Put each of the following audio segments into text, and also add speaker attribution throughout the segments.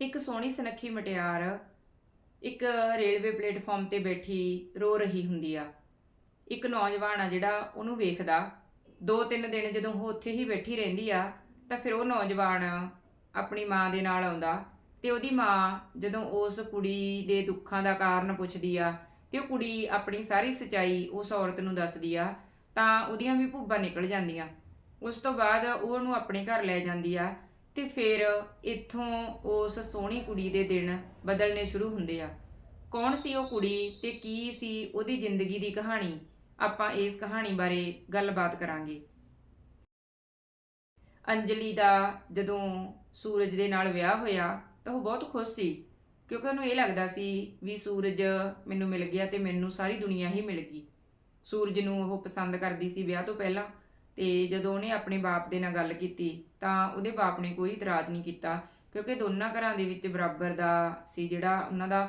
Speaker 1: ਇੱਕ ਸੋਹਣੀ ਸੁਨੱਖੀ ਮਟਿਆਰ, ਇੱਕ ਰੇਲਵੇ ਪਲੇਟਫਾਰਮ ਤੇ ਬੈਠੀ ਰੋ ਰਹੀ ਹੁੰਦੀ ਆ। ਇੱਕ ਨੌਜਵਾਨ ਆ ਜਿਹੜਾ ਉਹਨੂੰ ਵੇਖਦਾ। ਦੋ ਤਿੰਨ ਦਿਨ ਜਦੋਂ ਉਹ ਉੱਥੇ ਹੀ ਬੈਠੀ ਰਹਿੰਦੀ ਆ, ਤਾਂ ਫਿਰ ਉਹ ਨੌਜਵਾਨ ਆਪਣੀ ਮਾਂ ਦੇ ਨਾਲ ਆਉਂਦਾ ਤੇ ਉਹਦੀ ਮਾਂ ਜਦੋਂ ਉਸ ਕੁੜੀ ਦੇ ਦੁੱਖਾਂ ਦਾ ਕਾਰਨ ਪੁੱਛਦੀ ਆ ਤੇ ਉਹ ਕੁੜੀ ਆਪਣੀ ਸਾਰੀ ਸਚਾਈ ਉਸ ਔਰਤ ਨੂੰ ਦੱਸਦੀ ਆ, ਤਾਂ ਉਹਦੀਆਂ ਵੀ ਭੁੱਬਾਂ ਨਿਕਲ ਜਾਂਦੀਆਂ। ਉਸ ਤੋਂ ਬਾਅਦ ਉਹ ਉਹਨੂੰ ਆਪਣੇ ਘਰ ਲੈ ਜਾਂਦੀ ਆ ਤੇ ਫਿਰ ਇੱਥੋਂ ਉਸ ਸੋਹਣੀ ਕੁੜੀ ਦੇ ਦਿਨ ਬਦਲਨੇ ਸ਼ੁਰੂ ਹੁੰਦੇ ਆ। ਕੌਣ ਸੀ ਉਹ ਕੁੜੀ ਤੇ ਕੀ ਸੀ ਉਹਦੀ ਜ਼ਿੰਦਗੀ ਦੀ ਕਹਾਣੀ? ਆਪਾਂ ਇਸ ਕਹਾਣੀ ਬਾਰੇ ਗੱਲਬਾਤ ਕਰਾਂਗੇ। ਅੰਜਲੀ ਦਾ ਜਦੋਂ ਸੂਰਜ ਦੇ ਨਾਲ ਵਿਆਹ ਹੋਇਆ ਤਾਂ ਉਹ ਬਹੁਤ ਖੁਸ਼ ਸੀ, ਕਿਉਂਕਿ ਉਹਨੂੰ ਇਹ ਲੱਗਦਾ ਸੀ ਵੀ ਸੂਰਜ ਮੈਨੂੰ ਮਿਲ ਗਿਆ ਤੇ ਮੈਨੂੰ ਸਾਰੀ ਦੁਨੀਆ ਹੀ ਮਿਲ ਗਈ। ਸੂਰਜ ਨੂੰ ਉਹ ਪਸੰਦ ਕਰਦੀ ਸੀ ਵਿਆਹ ਤੋਂ ਪਹਿਲਾਂ ਤੇ ਜਦੋਂ ਉਹਨੇ ਆਪਣੇ ਬਾਪ ਦੇ ਨਾਲ ਗੱਲ ਕੀਤੀ ਤਾਂ ਉਹਦੇ ਬਾਪ ਨੇ ਕੋਈ ਇਤਰਾਜ਼ ਨਹੀਂ ਕੀਤਾ, ਕਿਉਂਕਿ ਦੋਨਾਂ ਘਰਾਂ ਦੇ ਵਿੱਚ ਬਰਾਬਰ ਦਾ ਸੀ ਜਿਹੜਾ ਉਹਨਾਂ ਦਾ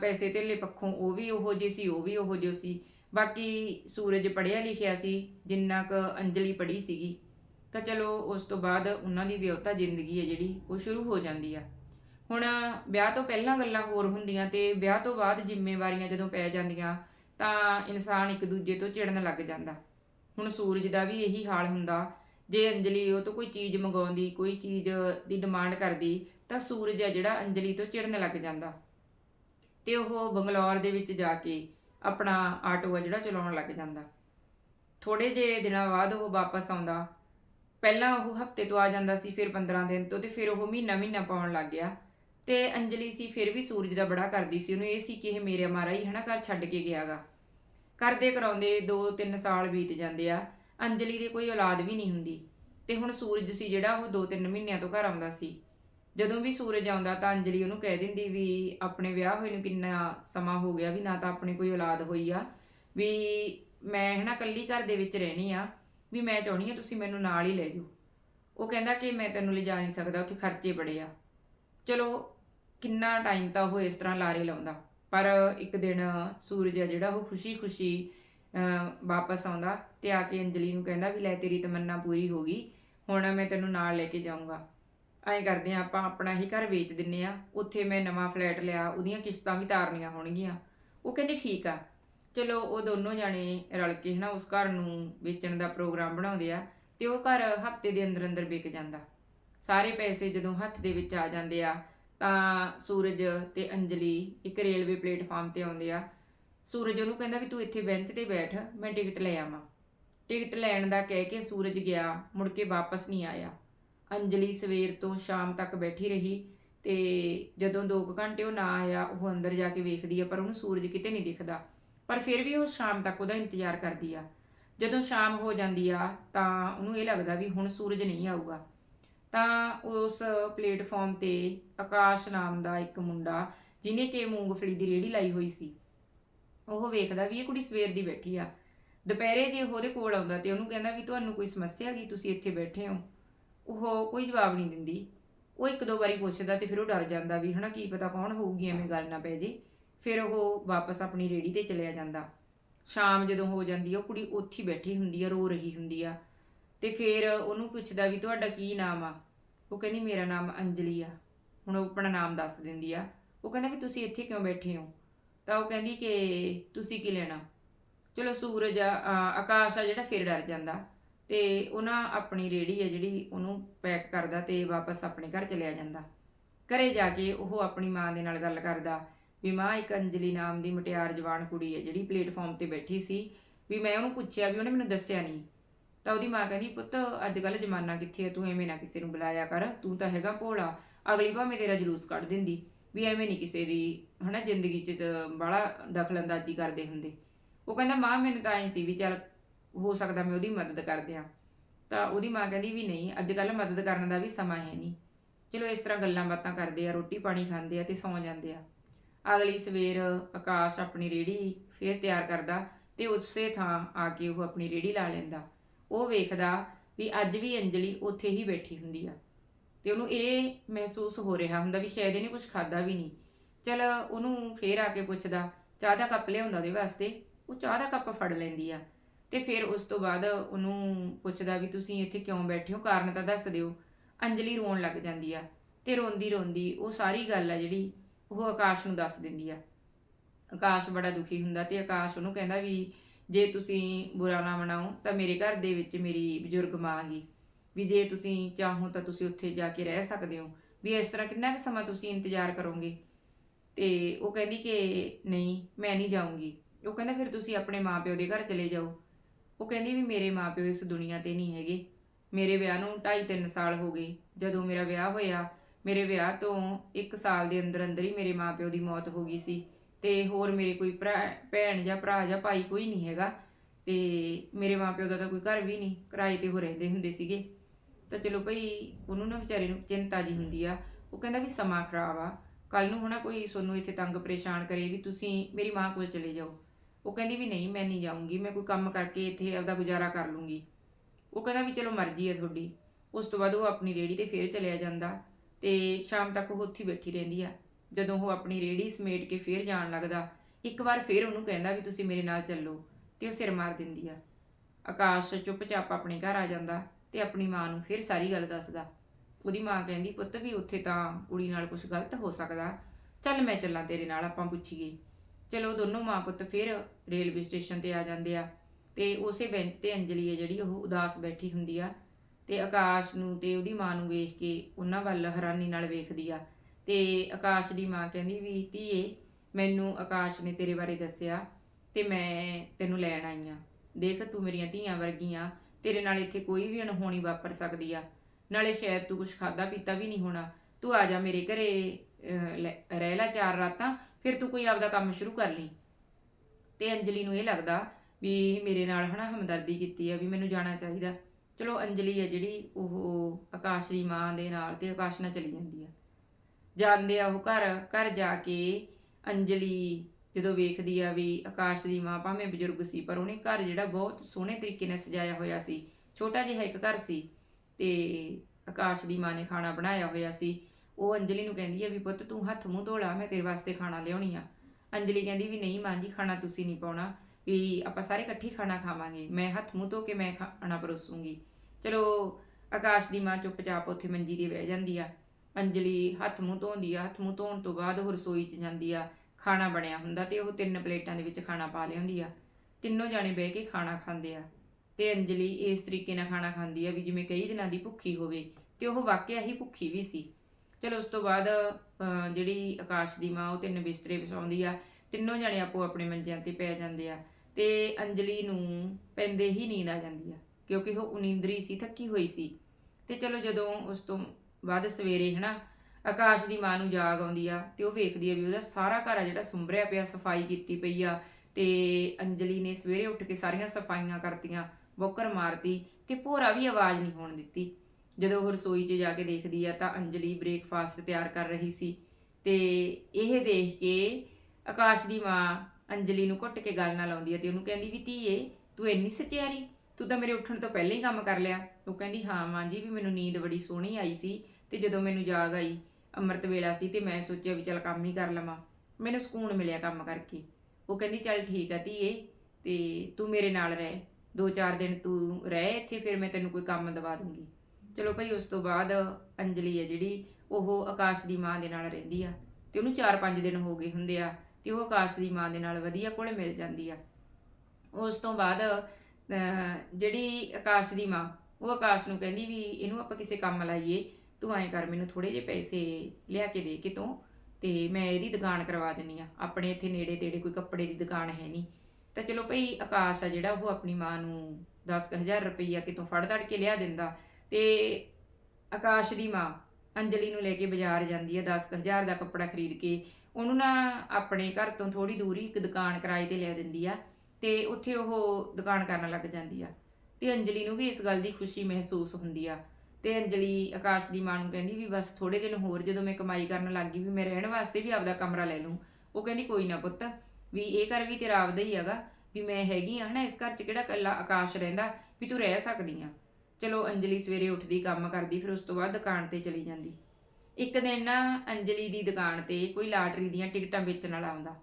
Speaker 1: ਪੈਸੇ ਧੇਲੇ ਪੱਖੋਂ ਉਹ ਵੀ ਉਹੋ ਜਿਹੇ ਸੀ, ਉਹ ਵੀ ਉਹੋ ਜਿਹੇ ਸੀ। ਬਾਕੀ ਸੂਰਜ ਪੜ੍ਹਿਆ ਲਿਖਿਆ ਸੀ, ਜਿੰਨਾ ਕੁ ਅੰਜਲੀ ਪੜ੍ਹੀ ਸੀਗੀ, ਤਾਂ ਚਲੋ ਉਸ ਤੋਂ ਬਾਅਦ ਉਹਨਾਂ ਦੀ ਵਿਆਹਤਾ ਜ਼ਿੰਦਗੀ ਹੈ ਜਿਹੜੀ, ਉਹ ਸ਼ੁਰੂ ਹੋ ਜਾਂਦੀ ਆ। ਹੁਣ ਵਿਆਹ ਤੋਂ ਪਹਿਲਾਂ ਗੱਲਾਂ ਹੋਰ ਹੁੰਦੀਆਂ ਤੇ ਵਿਆਹ ਤੋਂ ਬਾਅਦ ਜ਼ਿੰਮੇਵਾਰੀਆਂ ਜਦੋਂ ਪੈ ਜਾਂਦੀਆਂ, ਤਾਂ ਇਨਸਾਨ ਇੱਕ ਦੂਜੇ ਤੋਂ ਚਿੜਨ ਲੱਗ ਜਾਂਦਾ। ਹੁਣ ਸੂਰਜ ਦਾ ਵੀ ਇਹੀ ਹਾਲ ਹੁੰਦਾ ਜੇ ਅੰਜਲੀ ਉਹ ਤੋਂ ਕੋਈ ਚੀਜ਼ ਮੰਗਾਉਂਦੀ ਕੋਈ ਚੀਜ਼ ਦੀ ਡਿਮਾਂਡ ਕਰਦੀ, ਤਾਂ ਸੂਰਜ ਆ ਜਿਹੜਾ ਅੰਜਲੀ ਤੋਂ ਚਿੜਨ ਲੱਗ ਜਾਂਦਾ। ਤੇ ਉਹ ਬੰਗਲੌਰ ਦੇ ਵਿੱਚ ਜਾ ਕੇ ਆਪਣਾ ਆਟੋ ਆ ਜਿਹੜਾ ਚਲਾਉਣ ਲੱਗ ਜਾਂਦਾ। ਥੋੜੇ ਜਿਹੇ ਦਿਨਾਂ ਬਾਅਦ ਉਹ ਵਾਪਸ ਆਉਂਦਾ। ਪਹਿਲਾਂ ਉਹ ਹਫ਼ਤੇ ਤੋਂ ਆ ਜਾਂਦਾ ਸੀ, ਫਿਰ 15 ਦਿਨ ਤੋਂ ਤੇ ਫਿਰ ਉਹ ਮਹੀਨਾ ਮਹੀਨਾ ਪਾਉਣ ਲੱਗ ਗਿਆ। ਤੇ ਅੰਜਲੀ ਸੀ, ਫਿਰ ਵੀ ਸੂਰਜ ਦਾ ਬੜਾ ਕਰਦੀ ਸੀ। ਉਹਨੂੰ ਇਹ ਸੀ ਕਿ ਇਹ ਮੇਰੇ ਮਾਰਾ ਹੀ ਹਨਾ, ਘਰ ਛੱਡ ਕੇ ਗਿਆਗਾ ਕਰਦੇ ਕਰਾਉਂਦੇ 2-3 ਸਾਲ ਬੀਤ ਜਾਂਦੇ ਆ। ਅੰਜਲੀ ਦੀ ਕੋਈ ਔਲਾਦ ਵੀ ਨਹੀਂ ਹੁੰਦੀ। ਤੇ ਹੁਣ ਸੂਰਜ ਸੀ ਜਿਹੜਾ ਉਹ 2-3 ਮਹੀਨਿਆਂ ਤੋਂ ਘਰ ਆਉਂਦਾ ਸੀ। ਜਦੋਂ ਵੀ ਸੂਰਜ ਆਉਂਦਾ ਤਾਂ ਅੰਜਲੀ ਉਹਨੂੰ ਕਹਿ ਦਿੰਦੀ ਵੀ ਆਪਣੇ ਵਿਆਹ ਹੋਏ ਨੂੰ ਕਿੰਨਾ ਸਮਾਂ ਹੋ ਗਿਆ ਵੀ ਨਾ ਤਾਂ ਆਪਣੇ ਕੋਈ ਔਲਾਦ ਹੋਈ ਆ। ਵੀ ਮੈਂ ਹਨਾ ਇਕੱਲੀ ਘਰ ਦੇ ਵਿੱਚ ਰਹਿਣੀ ਆ, ਵੀ ਮੈਂ ਚਾਹਣੀ ਆ ਤੁਸੀਂ ਮੈਨੂੰ ਨਾਲ ਹੀ ਲੈ ਜਾਓ। ਉਹ ਕਹਿੰਦਾ ਕਿ ਮੈਂ ਤੈਨੂੰ ਲਿਜਾ ਨਹੀਂ ਸਕਦਾ, ਉੱਥੇ ਖਰਚੇ ਬੜੇ ਆ। ਚਲੋ, ਕਿੰਨਾ ਟਾਈਮ ਤਾਂ ਉਹ ਇਸ ਤਰ੍ਹਾਂ ਲਾਰੇ ਲਾਉਂਦਾ। ਪਰ ਇੱਕ ਦਿਨ ਸੂਰਜ ਆ ਜਿਹੜਾ ਉਹ ਖੁਸ਼ੀ-ਖੁਸ਼ੀ ਵਾਪਸ ਆਉਂਦਾ ਤੇ ਆ ਕੇ ਅੰਜਲੀ ਨੂੰ ਕਹਿੰਦਾ ਵੀ ਲੈ ਤੇਰੀ ਤਮੰਨਾ ਪੂਰੀ ਹੋ ਗਈ, ਹੁਣ ਮੈਂ ਤੈਨੂੰ ਨਾਲ ਲੈ ਕੇ ਜਾਊਂਗਾ। ਐਂ ਕਰਦੇ ਆ ਆਪਾਂ ਆਪਣਾ ਹੀ ਘਰ ਵੇਚ ਦਿੰਨੇ ਆ ਉੱਥੇ ਮੈਂ ਨਵਾਂ ਫਲੈਟ ਲਿਆ, ਉਹਦੀਆਂ ਕਿਸ਼ਤਾਂ ਵੀ ਤਾਰਨੀਆਂ ਹੋਣਗੀਆਂ। ਉਹ ਕਹਿੰਦੇ ਠੀਕ ਆ, ਚਲੋ ਉਹ ਦੋਨੋਂ ਜਾਣੇ ਰਲ ਕੇ ਹਨਾ ਉਸ ਘਰ ਨੂੰ ਵੇਚਣ ਦਾ ਪ੍ਰੋਗਰਾਮ ਬਣਾਉਂਦੇ ਆ ਤੇ ਉਹ ਘਰ ਹਫ਼ਤੇ ਦੇ ਅੰਦਰ ਅੰਦਰ ਵਿਕ ਜਾਂਦਾ। ਸਾਰੇ ਪੈਸੇ ਜਦੋਂ ਹੱਥ ਦੇ ਵਿੱਚ ਆ ਜਾਂਦੇ ਆ, ਤਾਂ ਸੂਰਜ ਤੇ ਅੰਜਲੀ ਇੱਕ ਰੇਲਵੇ ਪਲੇਟਫਾਰਮ ਤੇ ਆਉਂਦੇ ਆ ਸੂਰਜ ਉਹਨੂੰ ਕਹਿੰਦਾ ਵੀ ਤੂੰ ਇੱਥੇ ਬੈਂਚ ਤੇ ਬੈਠ, ਮੈਂ ਟਿਕਟ ਲੈ ਆਵਾਂ। ਟਿਕਟ ਲੈਣ ਦਾ ਕਹਿ ਕੇ ਸੂਰਜ ਗਿਆ, ਮੁੜ ਕੇ ਵਾਪਸ ਨਹੀਂ ਆਇਆ। ਅੰਜਲੀ ਸਵੇਰ ਤੋਂ ਸ਼ਾਮ ਤੱਕ ਬੈਠੀ ਰਹੀ ਤੇ ਜਦੋਂ 2 ਘੰਟੇ ਉਹ ਨਾ ਆਇਆ, ਉਹ ਅੰਦਰ ਜਾ ਕੇ ਵੇਖਦੀ ਆ, ਪਰ ਉਹਨੂੰ ਸੂਰਜ ਕਿਤੇ ਨਹੀਂ ਦਿਖਦਾ। ਪਰ ਫਿਰ ਵੀ ਉਹ ਸ਼ਾਮ ਤੱਕ ਉਹਦਾ ਇੰਤਜ਼ਾਰ ਕਰਦੀ ਆ। ਜਦੋਂ ਸ਼ਾਮ ਹੋ ਜਾਂਦੀ ਆ, ਤਾਂ ਉਹਨੂੰ ਇਹ ਲੱਗਦਾ ਵੀ ਹੁਣ ਸੂਰਜ ਨਹੀਂ ਆਊਗਾ। ਤਾਂ ਉਸ ਪਲੇਟਫਾਰਮ ਤੇ ਆਕਾਸ਼ ਨਾਮ ਦਾ ਇੱਕ ਮੁੰਡਾ, ਜਿਹਨੇ ਕਿ ਮੂੰਗਫਲੀ ਦੀ ਰੇਹੜੀ ਲਾਈ ਹੋਈ ਸੀ ਉਹ ਵੇਖਦਾ ਵੀ ਇਹ ਕੁੜੀ ਸਵੇਰ ਦੀ ਬੈਠੀ ਆ। ਦੁਪਹਿਰੇ ਜੇ ਉਹਦੇ ਕੋਲ ਆਉਂਦਾ ਤੇ ਉਹਨੂੰ ਕਹਿੰਦਾ ਵੀ ਤੁਹਾਨੂੰ ਕੋਈ ਸਮੱਸਿਆ ਕੀ, ਤੁਸੀਂ ਇੱਥੇ ਬੈਠੇ ਹੋ। ਉਹ ਕੋਈ ਜਵਾਬ ਨਹੀਂ ਦਿੰਦੀ। ਉਹ ਇੱਕ ਦੋ ਵਾਰੀ ਪੁੱਛਦਾ ਤੇ ਫਿਰ ਉਹ ਡਰ ਜਾਂਦਾ ਵੀ ਹਨਾ ਕੀ ਪਤਾ ਕੌਣ ਹੋਊਗੀ, ਐਵੇਂ ਗੱਲ ਨਾ ਪੈ ਜੇ। ਫਿਰ ਉਹ ਵਾਪਸ ਆਪਣੀ ਰੇੜੀ ਤੇ ਚਲਿਆ ਜਾਂਦਾ। ਸ਼ਾਮ ਜਦੋਂ ਹੋ ਜਾਂਦੀ ਆ, ਉਹ ਕੁੜੀ ਉੱਥੇ ਬੈਠੀ ਹੁੰਦੀ ਆ, ਰੋ ਰਹੀ ਹੁੰਦੀ ਆ। ਤੇ ਫਿਰ ਉਹਨੂੰ ਪੁੱਛਦਾ ਵੀ ਤੁਹਾਡਾ ਕੀ ਨਾਮ ਆ? ਉਹ ਕਹਿੰਦੀ, ਮੇਰਾ ਨਾਮ ਅੰਜਲੀ ਆ। ਹੁਣ ਉਹ ਆਪਣਾ ਨਾਮ ਦੱਸ ਦਿੰਦੀ ਆ। ਉਹ ਕਹਿੰਦਾ ਵੀ ਤੁਸੀਂ ਇੱਥੇ ਕਿਉਂ ਬੈਠੇ ਹੋ? ਤਾਂ ਉਹ ਕਹਿੰਦੀ ਕਿ ਤੁਸੀਂ ਕੀ ਲੈਣਾ? ਚਲੋ ਸੂਰਜ ਆ ਆ, ਆਕਾਸ਼ ਆ ਜਿਹੜਾ ਫਿਰ ਡਰ ਜਾਂਦਾ। ਤੇ ਉਹਨਾਂ ਆਪਣੀ ਰੇੜੀ ਆ ਜਿਹੜੀ ਉਹਨੂੰ ਪੈਕ ਕਰਦਾ ਤੇ ਵਾਪਸ ਆਪਣੇ ਘਰ ਚਲਿਆ ਜਾਂਦਾ। ਘਰੇ ਜਾ ਕੇ ਉਹ ਆਪਣੀ ਮਾਂ ਦੇ ਨਾਲ ਗੱਲ ਕਰਦਾ ਵੀ ਮਾਂ ਇੱਕ ਅੰਜਲੀ ਨਾਮ ਦੀ ਮਟਿਆਰ ਜਵਾਨ ਕੁੜੀ ਹੈ ਜਿਹੜੀ ਪਲੇਟਫਾਰਮ ਤੇ ਬੈਠੀ ਸੀ। ਵੀ ਮੈਂ ਉਹਨੂੰ ਪੁੱਛਿਆ ਵੀ ਉਹਨੇ ਮੈਨੂੰ ਦੱਸਿਆ ਨਹੀਂ। ਤਾਂ ਉਹਦੀ ਮਾਂ ਕਹਿੰਦੀ ਪੁੱਤ ਅੱਜ ਕੱਲ੍ਹ ਜ਼ਮਾਨਾ ਕਿੱਥੇ ਹੈ ਤੂੰ ਐਵੇਂ ਨਾ ਕਿਸੇ ਨੂੰ ਬੁਲਾਇਆ ਕਰ। ਤੂੰ ਤਾਂ ਹੈਗਾ ਭੋਲਾ। ਅਗਲੀ ਭਾਵੇਂ ਤੇਰਾ ਜਲੂਸ ਕੱਢ ਦਿੰਦੀ। ਵੀ ਐਵੇਂ ਨਹੀਂ ਕਿਸੇ ਦੀ, ਹਨਾ, ਜ਼ਿੰਦਗੀ 'ਚ ਬੜਾ ਦਖਲਅੰਦਾਜ਼ੀ ਕਰਦੇ ਹੁੰਦੇ। ਉਹ ਕਹਿੰਦਾ, ਮਾਂ, ਮੈਨੂੰ ਤਾਂ ਐਂ ਸੀ ਵੀ ਚੱਲ ਹੋ ਸਕਦਾ ਮੈਂ ਉਹਦੀ ਮਦਦ ਕਰ ਦਿਆਂ। ਤਾਂ ਉਹਦੀ ਮਾਂ ਕਹਿੰਦੀ ਵੀ ਨਹੀਂ ਅੱਜ ਕੱਲ ਮਦਦ ਕਰਨ ਦਾ ਵੀ ਸਮਾਂ ਹੈ ਨਹੀਂ। ਚਲੋ, ਇਸ ਤਰ੍ਹਾਂ ਗੱਲਾਂ ਬਾਤਾਂ ਕਰਦੇ ਆ, ਰੋਟੀ ਪਾਣੀ ਖਾਂਦੇ ਆ ਤੇ ਸੌਂ ਜਾਂਦੇ ਆ। ਅਗਲੀ ਸਵੇਰ ਆਕਾਸ਼ ਆਪਣੀ ਰੇੜੀ ਫੇਰ ਤਿਆਰ ਕਰਦਾ ਤੇ ਉਸੇ ਥਾਂ ਆ ਕੇ ਉਹ ਆਪਣੀ ਰੇੜੀ ਲਾ ਲੈਂਦਾ। ਉਹ ਵੇਖਦਾ ਵੀ ਅੱਜ ਵੀ ਅੰਜਲੀ ਉੱਥੇ ਹੀ ਬੈਠੀ ਹੁੰਦੀ ਆ। ਤੇ ਉਹਨੂੰ ਇਹ ਮਹਿਸੂਸ ਹੋ ਰਿਹਾ ਹੁੰਦਾ ਵੀ ਸ਼ਾਇਦ ਇਹਨੇ ਕੁਝ ਖਾਦਾ ਵੀ ਨਹੀਂ। ਚਲ ਉਹਨੂੰ ਫੇਰ ਆ ਕੇ ਪੁੱਛਦਾ, ਚਾਹ ਦਾ ਕੱਪ ਲਿਆਉਂਦਾ ਉਹਦੇ ਵਾਸਤੇ? ਉਹ ਚਾਹ ਦਾ ਕੱਪ ਫੜ ਲੈਂਦੀ ਆ। ਤੇ ਫਿਰ ਉਸ ਤੋਂ ਬਾਅਦ ਉਹਨੂੰ ਪੁੱਛਦਾ ਵੀ ਤੁਸੀਂ ਇੱਥੇ ਕਿਉਂ ਬੈਠੇ ਹੋ? ਕਾਰਨ ਤਾਂ ਦੱਸ ਦਿਓ। ਅੰਜਲੀ ਰੋਣ ਲੱਗ ਜਾਂਦੀ ਆ ਤੇ ਰੋਂਦੀ ਰੋਂਦੀ ਉਹ ਸਾਰੀ ਗੱਲ ਆ ਜਿਹੜੀ ਉਹ ਆਕਾਸ਼ ਨੂੰ ਦੱਸ ਦਿੰਦੀ ਆ। ਆਕਾਸ਼ ਬੜਾ ਦੁਖੀ ਹੁੰਦਾ ਤੇ ਆਕਾਸ਼ ਉਹਨੂੰ ਕਹਿੰਦਾ ਵੀ ਜੇ ਤੁਸੀਂ ਬੁਰਾ ਨਾ ਮਨਾਓ ਤਾਂ ਮੇਰੇ ਘਰ ਦੇ ਵਿੱਚ ਮੇਰੀ ਬਜ਼ੁਰਗ ਮਾਂ ਗੀ ਵੀ ਜੇ ਤੁਸੀਂ ਚਾਹੋ ਤਾਂ ਤੁਸੀਂ ਉੱਥੇ ਜਾ ਕੇ ਰਹਿ ਸਕਦੇ ਹੋ। ਵੀ ਇਸ ਤਰ੍ਹਾਂ ਕਿੰਨਾ ਕੁ ਸਮਾਂ ਤੁਸੀਂ ਇੰਤਜ਼ਾਰ ਕਰੋਗੇ? ਤੇ ਉਹ ਕਹਿੰਦੀ ਕਿ ਨਹੀਂ, ਮੈਂ ਨਹੀਂ ਜਾਊਂਗੀ। ਉਹ ਕਹਿੰਦਾ, ਫਿਰ ਤੁਸੀਂ ਆਪਣੇ ਮਾਪਿਓ ਦੇ ਘਰ ਚਲੇ ਜਾਓ। ਉਹ ਕਹਿੰਦੀ ਵੀ, ਮੇਰੇ ਮਾਪਿਓ ਇਸ ਦੁਨੀਆ ਤੇ ਨਹੀਂ ਹੈਗੇ। ਮੇਰੇ ਵਿਆਹ ਨੂੰ 2.5-3 ਸਾਲ ਹੋ ਗਏ। ਜਦੋਂ ਮੇਰਾ ਵਿਆਹ ਹੋਇਆ, ਮੇਰੇ ਵਿਆਹ ਤੋਂ 1 ਸਾਲ ਦੇ ਅੰਦਰ ਅੰਦਰ ਹੀ ਮੇਰੇ ਮਾਪਿਓ ਦੀ ਮੌਤ ਹੋ ਗਈ ਸੀ। ਤੇ ਹੋਰ ਮੇਰੇ ਕੋਈ ਭਰਾ, ਭੈਣ ਜਾਂ ਭਰਾ ਜਾਂ ਭਾਈ ਕੋਈ ਨਹੀਂ ਹੈਗਾ। ਤੇ ਮੇਰੇ ਮਾਪਿਓ ਦਾ ਤਾਂ ਕੋਈ ਘਰ ਵੀ ਨਹੀਂ। ਕਿਰਾਏ ਤੇ ਹੋ ਰਹਿੰਦੇ ਹੁੰਦੇ ਸੀਗੇ। ਤਾਂ ਚਲੋ ਭਈ ਉਹਨੂੰ ਨਾ ਵਿਚਾਰੇ ਨੂੰ ਚਿੰਤਾ ਜੀ ਹੁੰਦੀ ਆ, ਉਹ ਕਹਿੰਦਾ ਵੀ ਸਮਾਂ ਖਰਾਬ ਆ ਕੱਲ ਨੂੰ ਹਨਾ ਕੋਈ ਤੁਹਾਨੂੰ ਇੱਥੇ ਤੰਗ ਪਰੇਸ਼ਾਨ ਕਰੇ ਵੀ ਤੁਸੀਂ ਮੇਰੀ ਮਾਂ ਕੋਲ ਚਲੇ ਜਾਓ। ਉਹ ਕਹਿੰਦੀ ਵੀ ਨਹੀਂ, ਮੈਂ ਨਹੀਂ ਜਾਊਂਗੀ, ਮੈਂ ਕੋਈ ਕੰਮ ਕਰਕੇ ਇੱਥੇ ਆਪਦਾ ਗੁਜ਼ਾਰਾ ਕਰ ਲੂੰਗੀ। ਉਹ ਕਹਿੰਦਾ ਵੀ ਚਲੋ ਮਰਜ਼ੀ ਹੈ ਤੁਹਾਡੀ। ਉਸ ਤੋਂ ਬਾਅਦ ਉਹ ਆਪਣੀ ਰੇੜੀ ਤੇ ਫੇਰ ਚਲਿਆ ਜਾਂਦਾ ਤੇ ਸ਼ਾਮ ਤੱਕ ਉਹ ਉੱਥੇ ਬੈਠੀ ਰਹਿੰਦੀ ਆ। ਜਦੋਂ ਉਹ ਆਪਣੀ ਰੇੜੀ ਸਮੇਟ ਕੇ ਫੇਰ ਜਾਣ ਲੱਗਦਾ, ਇੱਕ ਵਾਰ ਫੇਰ ਉਹਨੂੰ ਕਹਿੰਦਾ ਵੀ ਤੁਸੀਂ ਮੇਰੇ ਨਾਲ ਚੱਲੋ ਤੇ ਉਹ ਸਿਰ ਮਾਰ ਦਿੰਦੀ ਆ। ਆਕਾਸ਼ ਚੁੱਪਚਾਪ ਆਪਣੇ ਘਰ ਆ ਜਾਂਦਾ। ਤੇ ਆਪਣੀ ਮਾਂ ਨੂੰ ਫਿਰ ਸਾਰੀ ਗੱਲ ਦੱਸਦਾ। ਉਹਦੀ ਮਾਂ ਕਹਿੰਦੀ, ਪੁੱਤ ਵੀ ਉੱਥੇ ਤਾਂ ਕੁੜੀ ਨਾਲ ਕੁਝ ਗਲਤ ਹੋ ਸਕਦਾ। ਚੱਲ ਮੈਂ ਚੱਲਾਂ ਤੇਰੇ ਨਾਲ, ਆਪਾਂ ਪੁੱਛੀਏ। ਚਲੋ ਦੋਨੋਂ ਮਾਂ ਪੁੱਤ ਫਿਰ ਰੇਲਵੇ ਸਟੇਸ਼ਨ ਤੇ ਆ ਜਾਂਦੇ ਆ। ਤੇ ਉਸੇ ਬੈਂਚ ਤੇ ਅੰਜਲੀ ਹੈ ਜਿਹੜੀ, ਉਹ ਉਦਾਸ ਬੈਠੀ ਹੁੰਦੀ ਆ। ਤੇ ਆਕਾਸ਼ ਨੂੰ ਤੇ ਉਹਦੀ ਮਾਂ ਨੂੰ ਵੇਖ ਕੇ ਉਹਨਾਂ ਵੱਲ ਹੈਰਾਨੀ ਨਾਲ ਵੇਖਦੀ ਆ। ਤੇ ਆਕਾਸ਼ ਦੀ ਮਾਂ ਕਹਿੰਦੀ, ਵੀ ਧੀਏ, ਮੈਨੂੰ ਆਕਾਸ਼ ਨੇ ਤੇਰੇ ਬਾਰੇ ਦੱਸਿਆ ਤੇ ਮੈਂ ਤੈਨੂੰ ਲੈਣ ਆਈ ਆ। ਦੇਖ ਤੂੰ ਮੇਰੀਆਂ ਧੀਆਂ ਵਰਗੀਆਂ ਤੇਰੇ ਨਾਲ ਇੱਥੇ ਕੋਈ ਵੀ ਅਣਹੋਣੀ ਵਾਪਰ ਸਕਦੀ ਆ। ਨਾਲੇ ਸ਼ਾਇਦ ਤੂੰ ਕੁਝ ਖਾਦਾ ਪੀਤਾ ਵੀ ਨਹੀਂ ਹੋਣਾ। ਤੂੰ ਆ ਜਾ ਮੇਰੇ ਘਰੇ ਰਹਿ ਲੈ ਚਾਰ ਰਾਤਾਂ, ਫਿਰ ਤੂੰ ਕੋਈ ਆਪਦਾ ਕੰਮ ਸ਼ੁਰੂ ਕਰ ਲਈ। ਤੇ ਅੰਜਲੀ ਨੂੰ ਇਹ ਲੱਗਦਾ ਵੀ ਮੇਰੇ ਨਾਲ ਹਨਾ ਹਮਦਰਦੀ ਕੀਤੀ ਆ ਵੀ ਮੈਨੂੰ ਜਾਣਾ ਚਾਹੀਦਾ। ਚਲੋ ਅੰਜਲੀ ਆ ਜਿਹੜੀ ਉਹ ਆਕਾਸ਼ ਦੀ ਮਾਂ ਦੇ ਨਾਲ ਤੇ ਆਕਾਸ਼ ਨਾਲ ਚਲੀ ਜਾਂਦੀ ਆ। ਜਾਂਦੇ ਆ ਉਹ ਘਰ ਘਰ ਜਾ ਕੇ ਅੰਜਲੀ ਜਦੋਂ ਵੇਖਦੀ ਆ ਵੀ ਆਕਾਸ਼ ਦੀ ਮਾਂ ਭਾਵੇਂ ਬਜ਼ੁਰਗ ਸੀ, ਪਰ ਉਹਨੇ ਘਰ ਜਿਹੜਾ ਬਹੁਤ ਸੋਹਣੇ ਤਰੀਕੇ ਨਾਲ ਸਜਾਇਆ ਹੋਇਆ ਸੀ, ਛੋਟਾ ਜਿਹਾ ਇੱਕ ਘਰ ਸੀ ਤੇ ਆਕਾਸ਼ ਦੀ ਮਾਂ ਨੇ ਖਾਣਾ ਬਣਾਇਆ ਹੋਇਆ ਸੀ। ਉਹ ਅੰਜਲੀ ਨੂੰ ਕਹਿੰਦੀ ਆ ਵੀ ਪੁੱਤ ਤੂੰ ਹੱਥ ਮੂੰਹ ਧੋ ਲਾ, ਮੈਂ ਤੇਰੇ ਵਾਸਤੇ ਖਾਣਾ ਲਿਆਉਣੀ ਆ। ਅੰਜਲੀ ਕਹਿੰਦੀ ਵੀ ਨਹੀਂ ਮਾਂ ਜੀ, ਖਾਣਾ ਤੁਸੀਂ ਨਹੀਂ ਪਾਉਣਾ, ਵੀ ਆਪਾਂ ਸਾਰੇ ਇਕੱਠੇ ਖਾਣਾ ਖਾਵਾਂਗੇ, ਮੈਂ ਹੱਥ ਮੂੰਹ ਧੋ ਕੇ ਮੈਂ ਖਾਣਾ ਪਰੋਸੂੰਗੀ। ਚਲੋ ਆਕਾਸ਼ ਦੀ ਮਾਂ ਚੁੱਪਚਾਪ ਉੱਥੇ ਮੰਜੀ ਤੇ ਬਹਿ ਜਾਂਦੀ ਆ। ਅੰਜਲੀ ਹੱਥ ਮੂੰਹ ਧੋਂਦੀ ਆ, ਹੱਥ ਮੂੰਹ ਧੋਣ ਤੋਂ ਬਾਅਦ ਉਹ ਰਸੋਈ 'ਚ ਜਾਂਦੀ ਆ। ਖਾਣਾ ਬਣਿਆ ਹੁੰਦਾ ਤੇ ਉਹ ਤਿੰਨ ਪਲੇਟਾਂ ਦੇ ਵਿੱਚ ਖਾਣਾ ਪਾ ਲਿਆਉਂਦੀ ਆ। ਤਿੰਨੋਂ ਜਾਣੇ ਬਹਿ ਕੇ ਖਾਣਾ ਖਾਂਦੇ ਆ। ਤੇ ਅੰਜਲੀ ਇਸ ਤਰੀਕੇ ਨਾਲ ਖਾਣਾ ਖਾਂਦੀ ਆ ਵੀ ਜਿਵੇਂ ਕਈ ਦਿਨਾਂ ਦੀ ਭੁੱਖੀ ਹੋਵੇ ਤੇ ਉਹ ਵਾਕਿਆ ਹੀ ਭੁੱਖੀ ਵੀ ਸੀ। ਚਲੋ ਉਸ ਤੋਂ ਬਾਅਦ ਜਿਹੜੀ ਆਕਾਸ਼ ਦੀ ਮਾਂ ਉਹ ਤਿੰਨ ਬਿਸਤਰੇ ਵਿਛਾਉਂਦੀ ਆ। ਤਿੰਨੋਂ ਜਾਣੇ ਆਪੋ ਆਪਣੇ ਮੰਜਿਆਂ ਤੇ ਪੈ ਜਾਂਦੇ ਆ ਤੇ ਅੰਜਲੀ ਨੂੰ ਪੈਂਦੇ ਹੀ ਨੀਂਦ ਆ ਜਾਂਦੀ ਆ ਕਿਉਂਕਿ ਉਹ ਉਨੀਂਦਰੀ ਸੀ, ਥੱਕੀ ਹੋਈ ਸੀ। ਤੇ ਚਲੋ ਜਦੋਂ ਉਸ ਤੋਂ ਬਾਅਦ ਸਵੇਰੇ ਹਨਾ ਆਕਾਸ਼ ਦੀ ਮਾਂ ਨੂੰ ਜਾਗ ਆਉਂਦੀ ਆ ਤੇ ਉਹ ਵੇਖਦੀ ਆ ਵੀ ਉਹਦਾ ਸਾਰਾ ਘਰ ਆ ਜਿਹੜਾ ਸੁੰਬਰਿਆ ਪਿਆ, ਸਫ਼ਾਈ ਕੀਤੀ ਪਈ ਆ ਤੇ ਅੰਜਲੀ ਨੇ ਸਵੇਰੇ ਉੱਠ ਕੇ ਸਾਰੀਆਂ ਸਫਾਈਆਂ ਕਰਤੀਆਂ, ਬੋਕਰ ਮਾਰਤੀ ਤੇ ਭੋਰਾ ਵੀ ਆਵਾਜ਼ ਨਹੀਂ ਹੋਣ ਦਿੱਤੀ। ਜਦੋਂ ਉਹ ਰਸੋਈ 'ਚ ਜਾ ਕੇ ਦੇਖਦੀ ਆ ਤਾਂ ਅੰਜਲੀ ਬ੍ਰੇਕਫਾਸਟ ਤਿਆਰ ਕਰ ਰਹੀ ਸੀ ਤੇ ਇਹ ਦੇਖ ਕੇ ਆਕਾਸ਼ ਦੀ ਮਾਂ ਅੰਜਲੀ ਨੂੰ ਘੁੱਟ ਕੇ ਗੱਲ ਨਾਲ ਆਉਂਦੀ ਆ ਤੇ ਉਹਨੂੰ ਕਹਿੰਦੀ ਵੀ ਧੀਏ, ਤੂੰ ਇੰਨੀ ਸਚਿਆਰੀ, ਤੂੰ ਤਾਂ ਮੇਰੇ ਉੱਠਣ ਤੋਂ ਪਹਿਲਾਂ ਹੀ ਕੰਮ ਕਰ ਲਿਆ। ਉਹ ਕਹਿੰਦੀ, ਹਾਂ ਮਾਂ ਜੀ, ਵੀ ਮੈਨੂੰ ਨੀਂਦ ਬੜੀ ਸੋਹਣੀ ਆਈ ਸੀ ਤੇ ਜਦੋਂ ਮੈਨੂੰ ਜਾਗ ਆਈ ਅੰਮ੍ਰਿਤ ਵੇਲਾ ਸੀ ਤੇ ਮੈਂ ਸੋਚਿਆ ਵੀ ਚਲ ਕੰਮ ਹੀ ਕਰ ਲਵਾਂ। ਮੈਨੂੰ ਸਕੂਨ ਮਿਲਿਆ ਕੰਮ ਕਰਕੇ। ਉਹ ਕਹਿੰਦੀ, ਚੱਲ ਠੀਕ ਆ ਧੀਏ, ਤੇ ਤੂੰ ਮੇਰੇ ਨਾਲ ਰਹਿ। ਦੋ ਚਾਰ ਦਿਨ ਤੂੰ ਰਹਿ ਇੱਥੇ, ਫਿਰ ਮੈਂ ਤੈਨੂੰ ਕੋਈ ਕੰਮ ਦਵਾ ਦੂੰਗੀ। ਚਲੋ ਭਾਈ, ਉਸ ਤੋਂ ਬਾਅਦ ਅੰਜਲੀ ਹੈ ਜਿਹੜੀ, ਉਹ ਆਕਾਸ਼ ਦੀ ਮਾਂ ਦੇ ਨਾਲ ਰਹਿੰਦੀ ਆ। ਤੇ ਉਹਨੂੰ 4-5 ਦਿਨ ਹੋ ਗਏ ਹੁੰਦੇ ਆ, ਤੇ ਉਹ ਆਕਾਸ਼ ਦੀ ਮਾਂ ਦੇ ਨਾਲ ਵਧੀਆ ਕੋਲੇ ਮਿਲ ਜਾਂਦੀ ਆ। ਉਸ ਤੋਂ ਬਾਅਦ ਜਿਹੜੀ ਆਕਾਸ਼ ਦੀ ਮਾਂ, ਉਹ ਆਕਾਸ਼ ਨੂੰ ਕਹਿੰਦੀ ਵੀ ਇਹਨੂੰ ਆਪਾਂ ਕਿਸੇ ਕੰਮ ਲਾਈਏ। ਤੂੰ ਐਂ ਕਰ, ਮੈਨੂੰ ਥੋੜੇ ਜਿਹੇ ਪੈਸੇ ਲਿਆ ਕੇ ਦੇ ਕਿਤੋਂ ਤੇ ਮੈਂ ਇਹਦੀ ਦੁਕਾਨ ਕਰਵਾ ਦਿੰਨੀ ਆ ਆਪਣੇ ਇੱਥੇ ਨੇੜੇ ਤੇੜੇ ਕੋਈ ਕੱਪੜੇ ਦੀ ਦੁਕਾਨ ਹੈ ਨਹੀਂ। ਤਾਂ ਚਲੋ ਭਈ ਆਕਾਸ਼ ਆ ਜਿਹੜਾ, ਉਹ ਆਪਣੀ ਮਾਂ ਨੂੰ 10000 ਰੁਪਈਆ ਕਿਤੋਂ ਫੜ ਦੜ ਕੇ ਲਿਆ ਦਿੰਦਾ। ਤੇ ਆਕਾਸ਼ ਦੀ ਮਾਂ ਅੰਜਲੀ ਨੂੰ ਲੈ ਕੇ ਬਾਜ਼ਾਰ ਜਾਂਦੀ ਹੈ 10000 ਦਾ ਕੱਪੜਾ ਖਰੀਦ ਕੇ। ਉਹਨੂੰ ਨਾ ਆਪਣੇ ਘਰ ਤੋਂ ਥੋੜੀ ਦੂਰੀ ਇੱਕ ਦੁਕਾਨ ਕਿਰਾਏ ਤੇ ਲੈ ਦਿੰਦੀ ਆ ਤੇ ਉੱਥੇ ਉਹ ਦੁਕਾਨ ਕਰਨ ਲੱਗ ਜਾਂਦੀ ਆ। ਤੇ ਅੰਜਲੀ ਨੂੰ ਵੀ ਇਸ ਗੱਲ ਦੀ ਖੁਸ਼ੀ ਮਹਿਸੂਸ ਹੁੰਦੀ ਆ ਤੇ ਅੰਜਲੀ ਆਕਾਸ਼ ਦੀ ਮਾਂ ਨੂੰ ਕਹਿੰਦੀ ਵੀ ਬਸ ਥੋੜੇ ਦਿਨ ਹੋਰ ਜਦੋਂ ਮੈਂ ਕਮਾਈ ਕਰਨ ਲੱਗ ਗਈ ਵੀ ਮੈਂ ਰਹਿਣ ਵਾਸਤੇ ਵੀ ਆਪਦਾ ਕਮਰਾ ਲੈ ਲੂੰ ਉਹ ਕਹਿੰਦੀ, ਕੋਈ ਨਾ ਪੁੱਤ, ਵੀ ਇਹ ਘਰ ਵੀ ਤੇਰਾ ਆਪਦਾ ਹੀ ਹੈਗਾ, ਵੀ ਮੈਂ ਹੈਗੀ ਆ ਹਨਾ, ਇਸ ਘਰ 'ਚ ਕਿਹੜਾ ਇਕੱਲਾ ਆਕਾਸ਼ ਰਹਿੰਦਾ, ਵੀ ਤੂੰ ਰਹਿ ਸਕਦੀ ਆ। ਚਲੋ ਅੰਜਲੀ ਸਵੇਰੇ ਉੱਠਦੀ, ਕੰਮ ਕਰਦੀ, ਫਿਰ ਉਸ ਤੋਂ ਬਾਅਦ ਦੁਕਾਨ ਤੇ ਚਲੀ ਜਾਂਦੀ। ਇੱਕ ਦਿਨ ਨਾ ਅੰਜਲੀ ਦੀ ਦੁਕਾਨ ਤੇ ਕੋਈ ਲਾਟਰੀ ਦੀਆਂ ਟਿਕਟਾਂ ਵੇਚਣ ਵਾਲਾ ਆਉਂਦਾ।